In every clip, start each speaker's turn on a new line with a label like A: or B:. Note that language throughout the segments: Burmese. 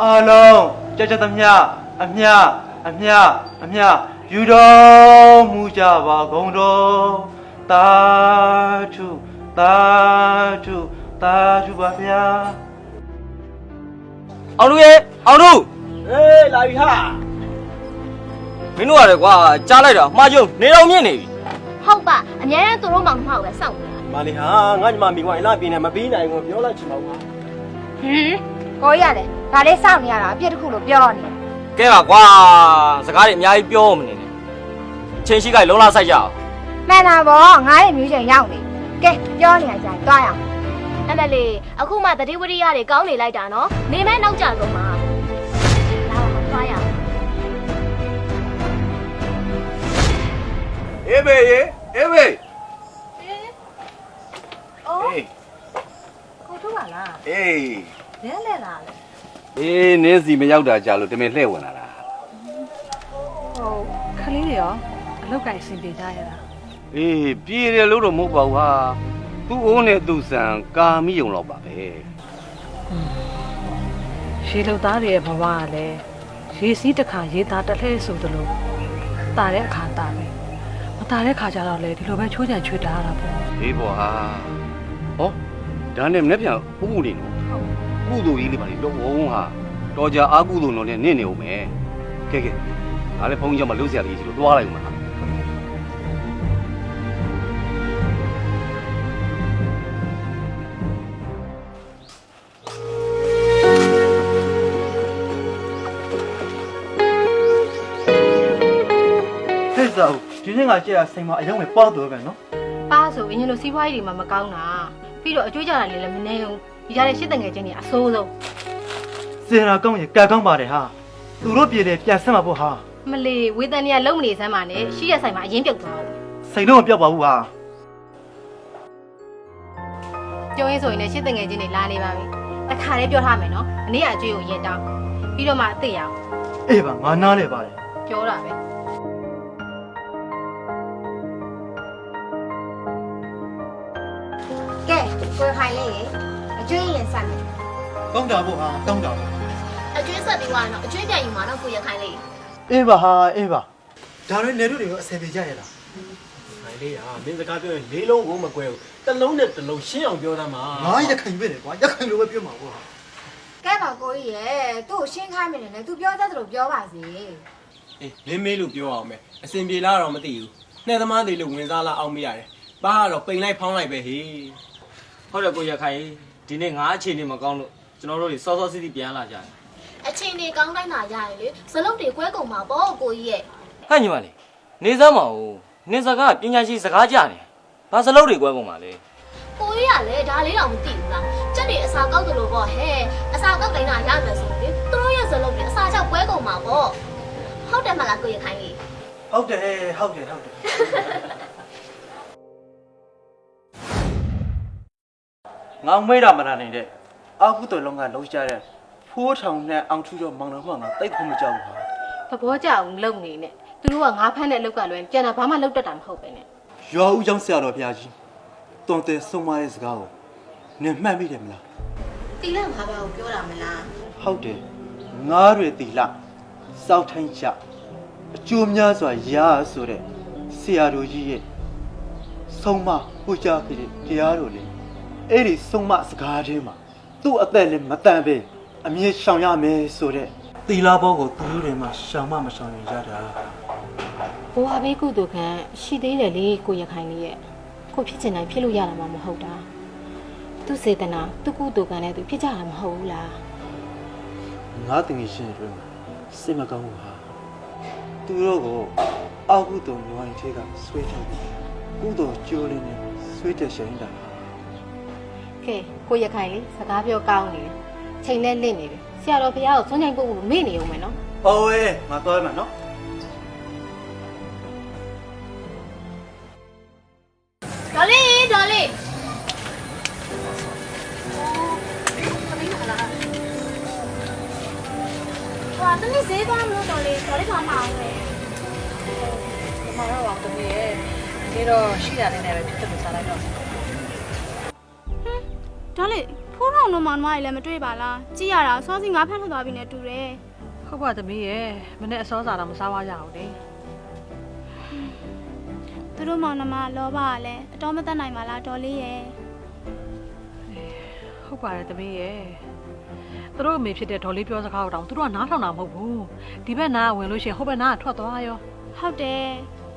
A: အားလုံးကြကြသမျှအမျှအမျှအမျှယူတော်မူကြပါကုန်တော်တာထုတာထုတာထုပါဗျာ
B: အောင်လူရဲ့အောင်လူ
A: ဟေးလာပြီဟာ
B: မင်းတို့ရတယ်ကွာကြားလိုက်တာမှားကျုံနေတော့မြင့်နေပြီ
C: ဟုတ်ပါအများနဲ့သူတို့မှမဟုတ်ပဲစောင့်နေတာ
D: မာလီဟာငါညီမမိကွာအလားပြင်းနေမပြီးနိုင်ဘူးပြောလိုက်ချင်ပါဘူး
E: ဟင် ကိုကြီးရတယ်ဒါလေးစောင့်နေရတာအပြစ်တစ်ခုလို့ပြောနေတယ်
B: ကဲပါကွာစကားတွေအများကြီးပြောမနေနဲ့အချိန်ရှိခိုင်လုံးလာဆိုင်ကြအောင်
E: မှန်တာဗောငါရဲ့မျိုးချိန်ရောက်နေကဲပြောနေရကြရင်တွားရအောင်
C: အမလေးအခုမှတတိဝရိယတွေကောင်းနေလိုက်တာနော်နေမဲနောက်ကြဆုံးမှာလာပါသွားရအောင်
D: အေးဘေးအေးဘေး
E: အိုး
D: အေး
E: ကိုတို့ပါလား
D: အေး
E: လဲလဲလားလေ
F: အေးနင်းစီမရောက်တာကြာလို့တမင်လှည့်ဝင်လာတာ
G: ဟုတ်ခလေးတွေရောအလောက်ကင်အဆင်ပြေကြရတာ
F: အေးပြေတယ်လို့တော့မဟုတ်ပါဘူးဟာသူ့အိုးနဲ့သူ့ဆန်ကာမိယုံတော့ပါပဲ
G: ရေလုံသားတွေရဲ့ဘဝကလည်းရေစီးတစ်ခါရေသားတစ်လှည့်ဆိုသလိုတာတဲ့အခါတာပဲမတာတဲ့ခါကျတော့လေဒီလိုပဲချိုးချံချွေတာရတာပေါ့
F: အေးပေါ်ဟာဟောဒါနဲ့မနေ့ပြန်ဥပုနေနော် ကုသိုလ်ကြီးလေးပါလေတော့ဝုန်းဟာတော်ကြအာကုသိုလ်တော်နဲ့နင့်နေဦးမယ်ကဲကဲဒါလည်းဘုန်းကြီးကမှလှုပ်ရှားလေးကြီးလို့တွားလိုက်ဦးမှာ
A: ဟဲ့စာဦးဒီနေ့ကကြည့်ရစိန်မအယောင်ပဲပေါ့တော့ပဲနော်
E: ပါဆိုရင်လို့စီးပွားရေးတွေမှာမကောင်းတာပြီးတော့အကျွေးကြတာလည်းလည်းမနေဘူး ဒီကြတဲ့ရှစ်တငယ်ချင်းတွေအဆိုးဆုံး
A: စေရာကောင်းရင်ကံကောင်းပါတယ်ဟာသူတို့ပြည်တယ်ပြန်ဆက်မှာပေါ့ဟာ
E: မလီဝေတန်တွေကလုံးမနေစမ်းပါနဲ့ရှိရဆိုင်မှာအရင်ပြုတ်သွားတယ်
A: စိန်တော့မပြောက်ပါဘူးဟာ
E: ကျုံရင်းဆိုရင်လည်းရှစ်တငယ်ချင်းတွေလာနေပါပြီတခါလေးပြောထားမယ်နော်အနည်းအကျွေးကိုရင်တောင်းပြီးတော့မှအသိရအောင်
A: အေးပါငါနားလဲပါတယ်
E: ပြောတာပဲကဲကိုခိုင်လေးရေ အကျွေးရင်ဆိုင်မယ်
A: ကောင်းတာပေါ့ဟာကောင်းတာပေါ့
C: အကျွေးဆက်ပြီးသွားတော့အကျွေးပြန်ယူမှာတော့ကိုရခိုင်လေး
A: အေးပါဟာအေးပါဒါတွေနေတို့တွေကအဆင်ပြေကြရလား
D: နိုင်လေးဟာမင်းစကားပြောရင်လေးလုံးကိုမကွဲဘူးတစ်လုံးနဲ့တစ်လုံးရှင်းအောင်ပြောသမ်းပါ
A: ငါရခိုင်ပဲလေကွာရခိုင်လိုပဲပြောမှာပေါ့ဟာ
E: ကဲပါကိုကြီးရေသူ့ကိုရှင်းခိုင်းမယ်နဲ့သူပြောတတ်တယ်လို့ပြောပါစေ
D: အေးမင်းမေးလို့ပြောအောင်မယ်အစင်ပြေလားတော့မသိဘူးနှဲသမားတွေလို့ဝင်စားလာအောင်မရတယ်ပါကတော့ပိန်လိုက်ဖောင်းလိုက်ပဲဟေး
B: ဟုတ်တယ်ကိုရခိုင် ဒီနေ့ငါအခြေအနေမကောင်းလို့ကျွန်တော်တို့တွေစောစောစီးစီးပြန်လာကြတယ်
C: အချိန်တွေကောင်းတိုင်းလာရရင်လေဇလုံးတွေကွဲကုန်မှာပေါ့ကိုကြီးရဲ့
B: ဟဲ့ညီမလေးနေစမ်းမအောင်နေစကားပညာရှိစကားကြတယ်ဘာစလုံးတွေကွဲကုန်ပါလဲ
C: ကိုကြီးကလည်းဒါလေးတော့မသိဘူးလားစက်တွေအစာကောက်တယ်လို့ပေါ့ဟဲ့အစာကောက်တိုင်းလာရမယ်ဆိုရင်လေသူတို့ရဲ့ဇလုံးတွေအစာချောက်ကွဲကုန်မှာပေါ့ဟုတ်တယ်မလားကိုရခိုင်လေး
A: ဟုတ်တယ်ဟုတ်တယ်ဟုတ်တယ် ငါမေးတာမနာနိုင်တဲ့အာဟုတော်လုံးကလုံးချတဲ့ဖိုးထောင်နဲ့အောင်ထူတော့မောင်တော်မှငါတိတ်ဖို့မကြောက်ဘူးဟာ
E: သဘောကျအောင်လုပ်နေနဲ့သူတို့ကငါဖမ်းတဲ့အလုပ်ကလွယ်ကြံတာဘာမှလုပ်တတ်တာမဟုတ်ပဲနဲ့
A: ရွာဦးကျောင်းဆရာတော်ဘုရားကြီးတွန်တဲ့ဆုံးမတဲ့စကားကိုနင်မှတ်မိတယ်မလား
E: တီလန့်ဘာဘာကိုပြောတာမလား
A: ဟုတ်တယ်ငါးတွေတီလာစောက်ထိုင်းချအကျိုးများစွာရဆိုတဲ့ဆရာတော်ကြီးရဲ့ဆုံးမဟိုကြားခဲ့တဲ့တရားတော်လေ အဲ့ဒီဆုံးမစကားထဲမှာသူ့အသက်လည်းမတန်ပဲအမြင့်ရှောင်ရမယ်ဆိုတဲ့တီလာဘောကိုသူတို့တွေမှာရှောင်မမရှောင်ရင်ရတာ
E: ဘိုးဟာဘေးကုတုခံရှိသေးတယ်လေကိုရခိုင်လေးရဲ့ကိုဖြစ်ချင်တိုင်းဖြစ်လို့ရတာမှမဟုတ်တာသူစေတနာသူကုတုခံနဲ့သူဖြစ်ကြတာမဟုတ်ဘူးလား
A: ငါတင်ရှင်တွေမှာစိတ်မကောင်းဘူးဟာသူတို့ကိုအောက်ကုတုံညွှန်ထဲကဆွဲထားတယ်ကုတုံကျိုးလေးနဲ့ဆွဲတဲ့ရှင်တာဟာ
E: ကဲကိုရခိုင်လေးစကားပြောကောင်းနေတယ်ချိန်နဲ့လင့်နေတယ်ဆရာတော်ဘုရားကိုစွန့်ချိန်ပို့ဖို့မေ့နေအောင်မယ်နော်။
A: အော်ဝဲငါသွားမှာနော်
C: ဒီ
G: တော့ရှိတာလေးနဲ့ပဲဖြစ်ဖြစ်စားလိုက်တော့
C: ဒေါ်လေး
H: ဖိုးထောင်တို့မောင်နှမတွေလည်းမတွေ့ပါလားကြည့်ရတာစောစီငါဖမ်းထွက်သွားပြီနဲ့တူတယ်
G: ဟုတ်ပါသမီးရဲ့မနေ့အစောစားတော့မစားပါကြဘူးလေ
H: သူတို့မောင်နှမလောဘကလည်းအတော်မတတ်နိုင်ပါလားဒေါ်လေးရဲ့
G: ဟုတ်ပါတယ်သမီးရဲ့သူတို့အမေဖြစ်တဲ့ဒေါ်လေးပြောစကားကိုတောင်သူတို့ကနားထောင်တာမဟုတ်ဘူးဒီဘက်နားကဝင်လို့ရှိရင်ဟိုဘက်နားကထွက်သွားရော
H: ဟုတ်တယ်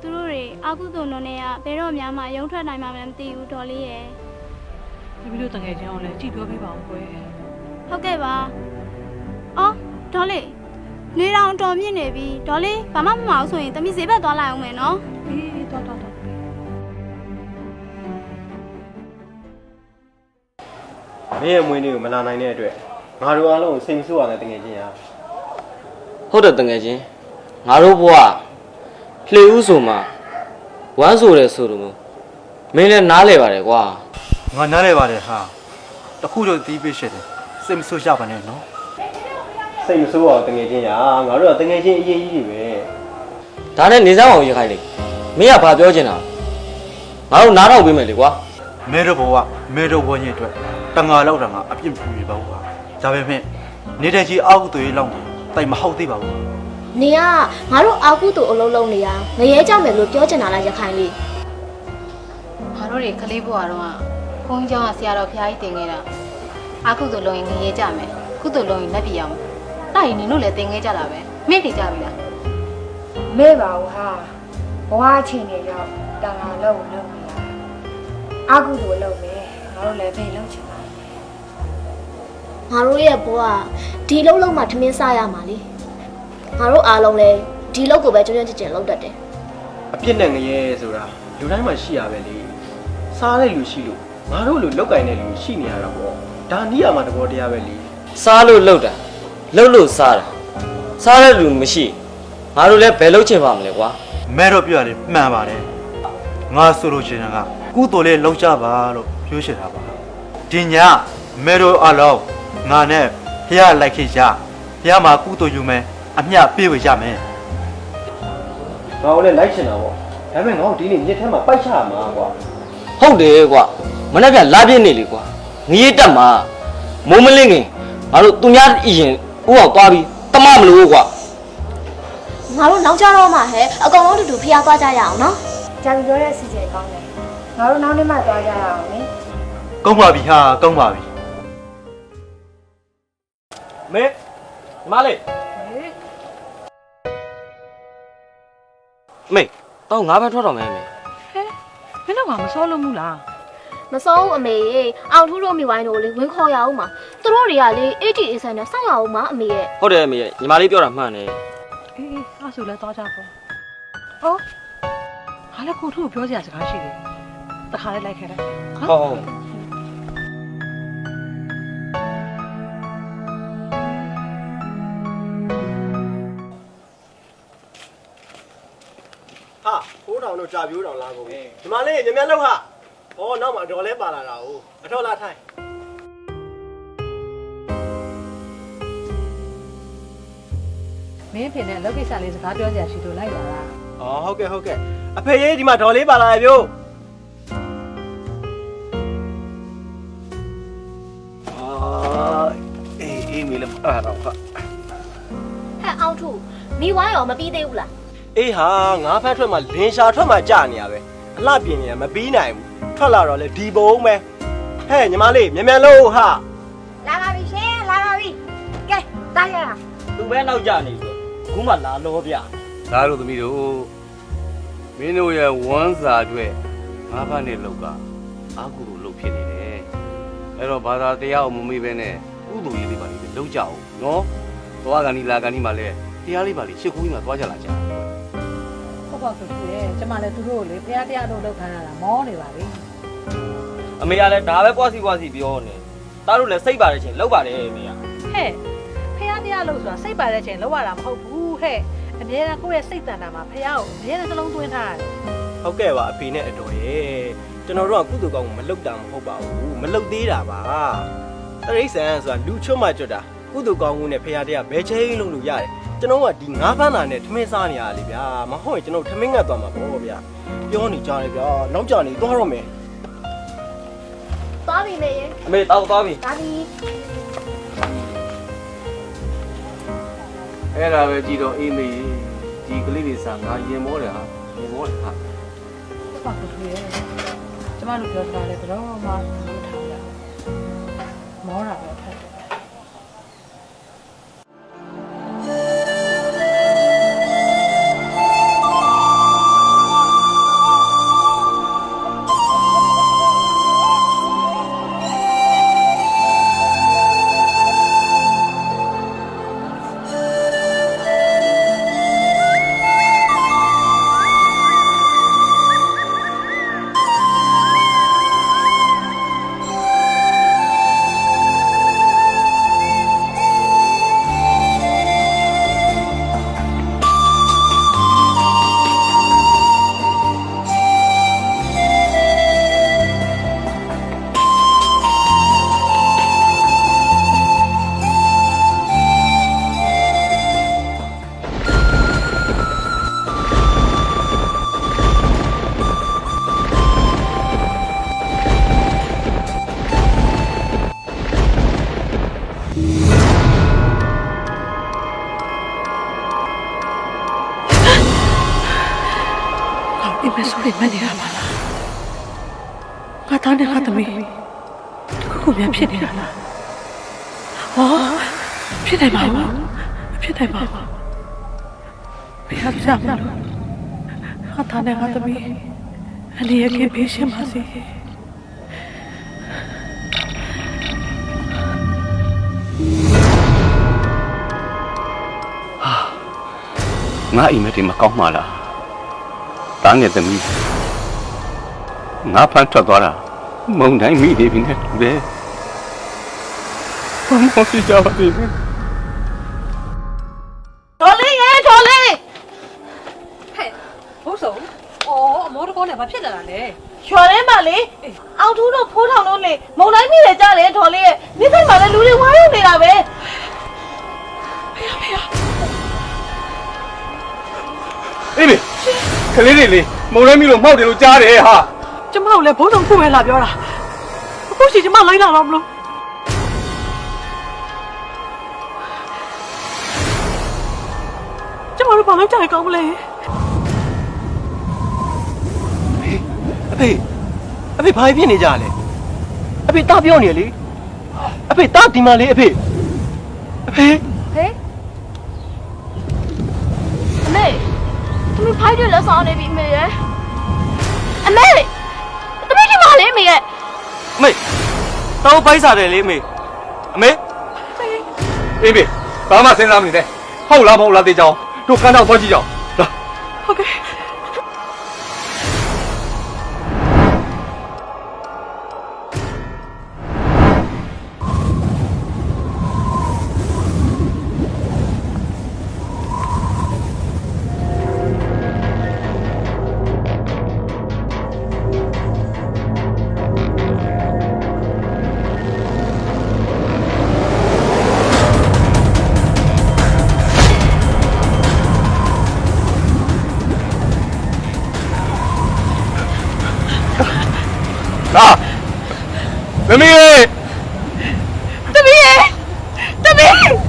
H: သူတို့တွေအာကုသိုလ်နုံနဲ့ကဘယ်တော့မှမရုံထွက်နိုင်မှာမသိဘူးဒေါ်လေးရဲ့
G: သမီးတို့တငယ်ချင်းအောင်လည်းကြည့်ပြောပြပါဦးကွယ်
H: ဟုတ်ကဲ့ပါအော်ဒေါ်လေးနေတောင်တော်မြင့်နေပြီဒေါ်လေးဘာမှမမအောင်ဆိုရင်တမီးဈေးဘက်သွားလိုက်အောင်မယ်နော်
G: အေးတော်တော်တော်
D: မင်းရဲ့မွေးနေ့ကိုမလာနိုင်တဲ့အတွက်ငါတို့အားလုံးကိုစိတ်မဆိုးရတဲ့တကယ်ချင်းရ
B: ဟုတ်တယ်တငယ်ချင်းငါတို့ဘဝလှေဦးဆိုမှဝမ်းဆိုတယ်ဆိုလို့မင်းလည်းနားလဲပါတယ်ကွာ
A: ငါနားလဲပါတယ်ဟာတခုတော့တီးပေးရှက်တယ်စိတ်မဆိုးကြပါနဲ့နော်
D: စိတ်မဆိုးရတဲ့တကယ်ချင်းရငါတို့ကတကယ်ချင်းအရေးကြီးတွေပဲ
B: ဒါနဲ့နေစားအောင်ရခိုင်လေမင်းကဘာပြောချင်တာငါတို့နားထောင်ပေးမယ်လေကွာ
A: မဲတော့ဘဝမဲတော့ဘဝညစ်အတွက်တငါလောက်တာငါအပြစ်မပြူပါဘူးဟာဒါပေမဲ့နေတဲ့ကြီးအောက်သွေးလောက်တိုင်မဟုတ်သေးပါဘူး
C: နေကငါတို့အာကုတူအလုံးလုံးနေရငရဲကြမယ်လို့ပြောချင်တာလားရခိုင်လေး
E: ငါတို့တွေကလေးဘွားတော့ ဘုန်းကြီးကျောင်းကဆရာတော်ဖျားကြီးတင်ခဲ့တာအာကုသိုလ်လုံးရင်ငရေကြမယ်ကုသိုလ်လုံးရင်လက်ပြအောင်တာရင်နင်တို့လည်းတင်ခဲ့ကြတာပဲမေ့နေကြပြီလား
I: မဲပါဘူးဟာဘဝအချိန်တွေရောက်တန်ခါလောက်ကိုလုပ်နေတာအာကုသိုလ်လုပ်မယ်ငါတို့လည်းပဲလုပ်ချင်ပါဘူး
C: ငါတို့ရဲ့ဘဝဒီလုံးလုံးမှထမင်းစားရမှာလေငါတို့အားလုံးလည်းဒီလုံးကိုပဲကျွမ်းကျွမ်းကျင်ကျင်လုပ်တတ်တယ်
D: အပြစ်နဲ့ငရဲဆိုတာလူတိုင်းမှာရှိရပဲလေစားတဲ့လူရှိလို့ ငါတို့လူလောက်ကင်တဲ့လူရှိနေရတာပေါ့ဒါနိယာမှာတဘောတရားပဲလေ
B: စားလို့လှုပ်တာလှုပ်လို့စားတာစားတဲ့လူမရှိငါတို့လည်းဘယ်လှုပ်ချင်ပါမလဲကွာ
A: မဲတော့ပြရတယ်မှန်ပါတယ်ငါဆိုလို့ချင်တာကကုသိုလ်လေးလောက်ကြပါလို့ပြောချင်တာပါဒီညမဲတော့အလုံးငါနဲ့ဖះလိုက်ခေကြဖះမှာကုသိုလ်ယူမယ်အမျှပြေးဝကြမယ်
D: ငါတို့လည်းလိုက်ချင်တာပေါ့ဒါပေမဲ့ငါတို့ဒီနေ့မြစ်ထဲမှာပိုက်ချရမှာကွာ
B: ဟုတ်တယ်ကွာမနေ့ကလာပြည့်နေလေကွာငရေတက်မှာမိုးမလင်းခင်ငါတို့သူများအရင်ဥအောင်သွားပြီးတမမလို့ကွာ
C: ငါတို့နောက်ကြတော့မှဟဲ့အကောင်လုံးတူတူဖျားသွားကြရအောင်နော်
I: ကြာပြီပြောတဲ့စီစဉ်ကောင်းတယ်ငါတို့နောက်နေ့မှသွားကြရအောင်နိ
A: ကောင်းပါပြီဟာကောင်းပါပြီ
B: မေညီမလေးမေတော့ငါးဘက်ထွက်တော့မယ်မေ
G: ဟဲ မင်းတို့ကမစောလို့မူလား
C: မစောဘူးအမေရေအောင်ထူးတို့မိဝိုင်းတို့လေဝင်ခေါ်ရအောင်ပါသူတို့တွေကလေ80 80နဲ့စောင့်ရအောင်ပါအမေရဲ့
B: ဟုတ်တယ်အမေရဲ့ညီမလေးပြောတာမှန်တယ်
G: အေးအေးအဲ့ဆိုလဲသွားကြပေါ့အော်ဟာလည်းကိုထုကိုပြောစရာစကားရှိတယ်တခါလေးလိုက်ခဲ့လိုက်
B: ဟုတ်ဟုတ်
D: ဟာဖိုးတောင်တို့ကြာပြိုးတောင်လာကုန်ပြီဒီမှာလေးညမြန်လောက်ဟာဩနောက်မှာဒေါ်လဲပါလာတာ哦အထောက်လာထိုင်
G: မင်းဖေနဲ့အလုပ်ကိစ္စလေးစကားပြောစရာရှိလို့လိုက်လာတာ
D: ဩဟုတ်ကဲ့ဟုတ်ကဲ့အဖေရေးဒီမှာဒေါ်လေးပါလာရပြိုးအာအေးအေးမီလည်းအားတော့ဟာ
C: ဟဲ့အောင်ထူးမိဝိုင်းရောမပြီးသေးဘူးလား
D: အေးဟာငါးဖက်ထွက်မှာလင်းရှာထွက်မှာကြာနေရပဲအလှပြင်းနေရမပြီးနိုင်ဘူးထွက်လာတော့လေဒီပုံပဲဟဲ့ညီမလေးမြန်မြန်လို့ဟာ
I: လာပါပြီရှင်လာပါပြီကဲတားရအောင်
B: သူပဲနောက်ကြနေဆိုခုမှလာလောဗျ
F: ဒါတို့သမီးတို့မင်းတို့ရဲ့ဝမ်းစာအတွက်ငါးဖက်နဲ့လောက်ကအာကုသိုလ်လုပ်ဖြစ်နေတယ်အဲ့တော့ဘာသာတရားကိုမမေ့ပဲနဲ့ကုသိုလ်ရေးလေးပါလေးလုပ်ကြအောင်နော်သွားကန်ဒီလာကန်ဒီမှာလဲတရားလေးပါလေးရှစ်ခုကြီးမှာသွားကြလာကြ
G: ဟုတ်ပါဘူးရဲ့ကျမလည်းသူတို့ကိုလေဖះတရားတို့လောက်ခံရတာမောနေပါလေ
B: အမေကလည်းဒါပဲကွာစီကွာစီပြောနေတားတို့လည်းစိတ်ပါတဲ့ချင်းလောက်ပါတယ်အမေက
G: ဟဲ့ဖះတရားလို့ဆိုတာစိတ်ပါတဲ့ချိန်လောက်ရတာမဟုတ်ဘူးဟဲ့အမြဲတမ်းကိုယ့်ရဲ့စိတ်တန်တာမှာဖះကိုအမြဲတမ်းနှလုံးသွင်းထားရတယ်
D: ဟုတ်ကဲ့ပါအဖေနဲ့အတော်ရဲ့ကျွန်တော်တို့ကကုသိုလ်ကောင်းကိုမလုပ်တာမဟုတ်ပါဘူးမလုပ်သေးတာပါတရိษံဆိုတာလူချွတ်မှကြွတာကုသိုလ်ကောင်းမှုနဲ့ဖရာတရားဘယ်ချိန်လုံးလို့ရတယ် ကျွန်တော်ကဒီငါးဖန်းတာနဲ့ထမင်းစားနေရလေဗျာမဟုတ်ရင်ကျွန်တော်ထမင်းငတ်သွားမှာပေါ့ဗျာပြောနေကြတယ်ဗျာနောက်ကြနေသွားတော့မယ်
C: သွားပြီမေရဲ့
B: အမေတောက်သွားပြီ
C: ဒါပြီ
F: အဲ့ဒါပဲကြည်တော့အေးမေဒီကလေးတွေစားငါရင်မောတယ်ဟာရင်မောတယ်ဟာ
G: ဘာလို့လဲကျမတို့ပြောတာလဲတော့မှမထားရမောတာပဲ တ်တယ်အိမ်မဆိုးလေးမနေရပါလားငါသားနဲ့ငါသမီးတခုခုများဖြစ်နေတာလားဟောဖြစ်နိုင်ပါဘူးဖြစ်နိုင်ပါဘူးဘယ်ဟာကြောင့်လဲငါသားနဲ့ငါသမီးအနေရကပေးရှင်းပါစေ
F: ငါအိမ်မက်တွေမကောင်းမှလား တားငယ်သမီးငါဖမ်းထွက်သွားတာမုံတိုင်းမိနေပြီနဲ့တူတယ်ဘာမှဖြစ်ကြပါသေးဘူး
G: တော်လေးရေတော်လေးဟဲ့ဘိုးစုံအော်အမောတကောနဲ့ဘာဖြစ်လာတာလဲ
J: ရွာထဲမှာလေအောင်ထူးတို့ဖိုးထောင်တို့လေမုံတိုင်းမိတယ်ကြားတယ်ဒေါ်လေးရဲ့
F: ခလေးတွေလေမုံတိုင်းမိလို့မှောက်တယ်လို့ကြားတယ်ဟာ
G: ကျမတို့လည်းဘိုးစုံခုပဲလာပြောတာအခုစီကျမလိုက်လာတော့မလို့ကျမတို့ဘာလို့ကြိုက်ကောင်းမလဲ
D: အဖေအဖေဘာဖြစ်နေကြလဲအဖေတားပြောနေရလေအဖေတားဒီမှာလေအဖေအဖေ
C: တယ်လက်ဆောင်နေပြီအမေရဲ့အမေတမီးဒီမှာလေအမေရဲ့
B: အမေတောက်ပိုက်စားတယ်လေအမေအမေ
F: အေးမေဘာမှစဉ်းစားမနေနဲ့ဟုတ်လားမဟုတ်လားတေးချောင်းတို့ကန်းတော့သွားကြည့်ကြအောင်လာ
G: ဟုတ်ကဲ့
F: သမီးရေ
J: တမီးရဲ့တမီး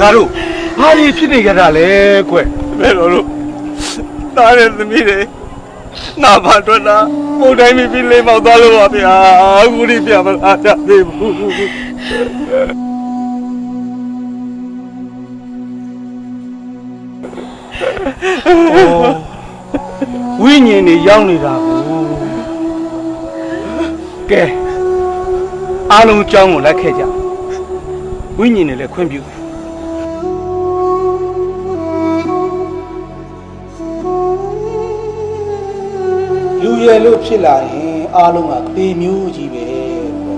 F: တားလေအောက်ကူတားသမီးသမီးရေအဲ့ဒါတို့ဘာတွေဖြစ်နေကြတာလဲကွဘယ်လိုလို့တားတဲ့သမီးတွေနာပါတော့တာပုံတိုင်းမိပြီးလေးမောက်သွားလို့ပါဗျာအခုဒီပြမလာကြသေးဘူးဝိညာဉ်တွေရောက်နေတာကိုကဲအားလုံးအကြောင်းကိုလိုက်ခဲ့ကြဝိညာဉ်တွေလည်းခွင့်ပြုတယ်
K: လူရယ်လို့ဖြစ်လာရင်အားလုံးကသေမျိုးကြီးပဲကွ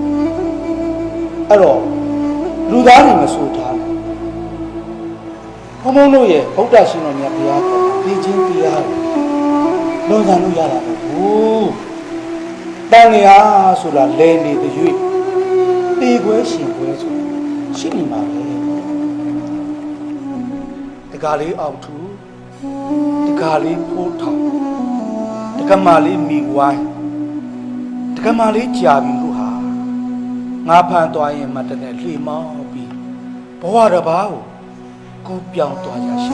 K: အဲ့တော့လူသားတွေမဆိုထားနဲ့ဘုံဘုံတို့ရဲ့ဗုဒ္ဓရှင်တော်မြတ်ဘုရားကဒီချင်းတရားကိုလွန်ဆန်လို့ရတာမဟုတ်ဘူးတန်လျာဆိုတာလဲနေတဲ့၍တေခွဲရှင်ခွဲဆိုရှိနေမှာပဲတကားလေးအောက်ထူတကားလေးဖိုးထောင် တကမာလေးမိဝိုင်းတကမာလေးကြာပြီလို့ဟာငါဖန်သွားရင်မတနဲ့လှေမောင်းပြီးဘဝတစ်ပါးကိုကိုပြောင်းသွားကြရှိ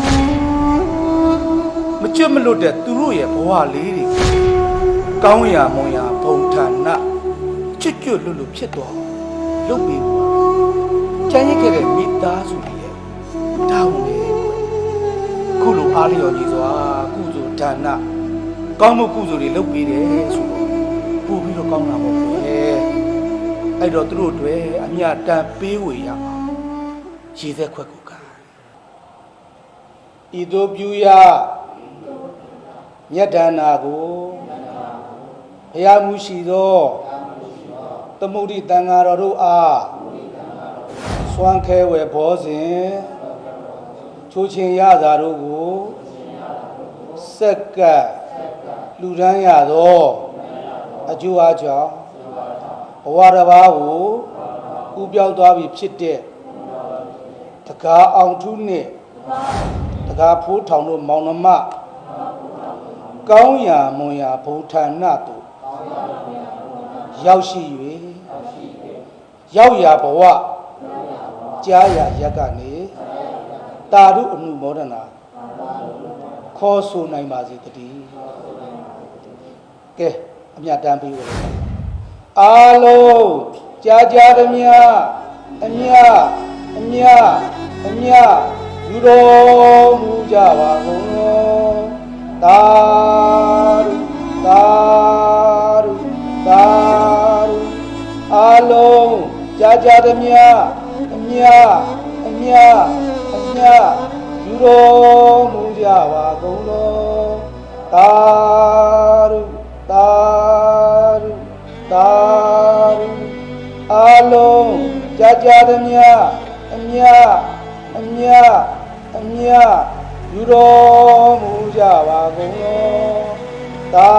K: မကြွတ်မလွတ်တဲ့သူတို့ရဲ့ဘဝလေးတွေကောင်းရာမွန်ရာဘုံဌာနချွတ်ချွတ်လွတ်လွတ်ဖြစ်သွားအောင်လုပ်ပြီးဘုရားကျန်ရစ်ခဲ့တဲ့မိသားစုတွေရဲ့တာဝန်လေးကွယ်ခုလိုအားလျော်ကြီးစွာကုသိုလ်ဌာန ကောင်းမှုကုသိုလ်တွေလုပ်ပြီးတယ်ဆိုတော့ပို့ပြီးတော့ကောင်းတာပေါ့ကွယ်အဲ့တော့သူတို့တွေအမြတ်တန်ပေးဝေရအောင်ရည်သက်ခွက်ကိုကဤသို့ပြုရမြတ်ဒါနာကိုဘုရားမူရှိသောသမုဒိတန်ဃာတော်တို့အားစွမ်းခဲဝယ်ဘောစဉ်ချိုးချင်းရသာတို့ကိုစက်ကပ် လူဒန်းရသောအကျိုးအားကြောင့်ဘဝတစ်ပါးကိုဥပြောက်သွားပြီဖြစ်တဲ့တကားအောင်ထုနှင့်တကားဖိုးထောင်တို့မောင်နှမကောင်းရာမွန်ရာဘုံဌာနတို့ရောက်ရှိ၍ရောက်ရာဘဝကြားရာရက်ကနေတာရုအမှုမောဒနာခေါ်ဆိုနိုင်ပါစေတည်း ကဲအမြတ်တမ်းပေးပါအားလုံးကြားကြားသမျှအမြတ်အမြတ်အမြတ်ယူတော်မူကြပါကုန်လောတာရုတာရုတာရုအားလုံးကြားကြားသမျှအမြတ်အမြ ကြားကြားသမျှအမြတ်အမြတ်အမြတ်ယူတော်မူကြပါကုန်လောတာ